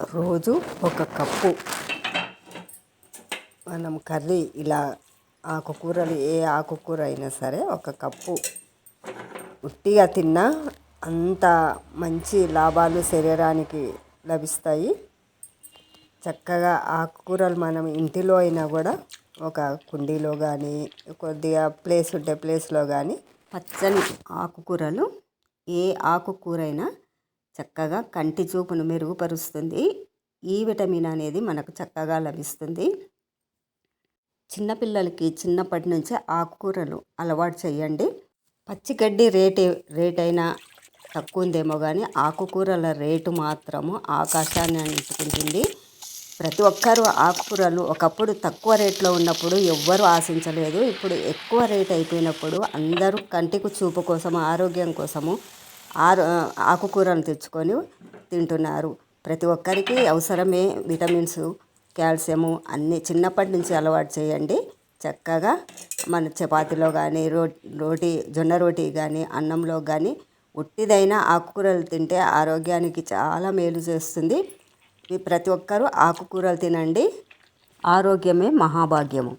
రోజు ఒక కప్పు మనం కర్రీ ఇలా ఆకుకూరలు ఏ ఆకుకూర అయినా సరే ఒక కప్పు ఉట్టిగా తిన్నా అంత మంచి లాభాలు శరీరానికి లభిస్తాయి. చక్కగా ఆకుకూరలు మనం ఇంటిలో అయినా కూడా ఒక కుండీలో కానీ కొద్దిగా ప్లేస్ ఉంటే ప్లేస్లో కానీ పచ్చని ఆకుకూరలు ఏ ఆకుకూర అయినా చక్కగా కంటి చూపును మెరుగుపరుస్తుంది. ఈ విటమిన్ అనేది మనకు చక్కగా లభిస్తుంది. చిన్నపిల్లలకి చిన్నప్పటి నుంచే ఆకుకూరలు అలవాటు చేయండి. పచ్చిగడ్డి రేట్ రేట్ అయినా తక్కువ ఉందేమో కానీ ఆకుకూరల రేటు మాత్రము ఆకాశాన్ని అంటుకుంటుంది. ప్రతి ఒక్కరూ ఆకుకూరలు ఒకప్పుడు తక్కువ రేట్లో ఉన్నప్పుడు ఎవ్వరూ ఆశించలేదు. ఇప్పుడు ఎక్కువ రేట్ అయిపోయినప్పుడు అందరూ కంటికి చూపు కోసము ఆరోగ్యం కోసము ఆరు ఆకుకూరలు తెచ్చుకొని తింటున్నారు. ప్రతి ఒక్కరికి అవసరమే విటమిన్స్ కాల్షియము అన్నీ చిన్నప్పటి నుంచి అలవాటు చేయండి. చక్కగా మన చపాతీలో కానీ రో రోటీ జొన్న రోటీ కానీ అన్నంలో కానీ ఉట్టిదైన ఆకుకూరలు తింటే ఆరోగ్యానికి చాలా మేలు చేస్తుంది. ప్రతి ఒక్కరూ ఆకుకూరలు తినండి. ఆరోగ్యమే మహాభాగ్యము.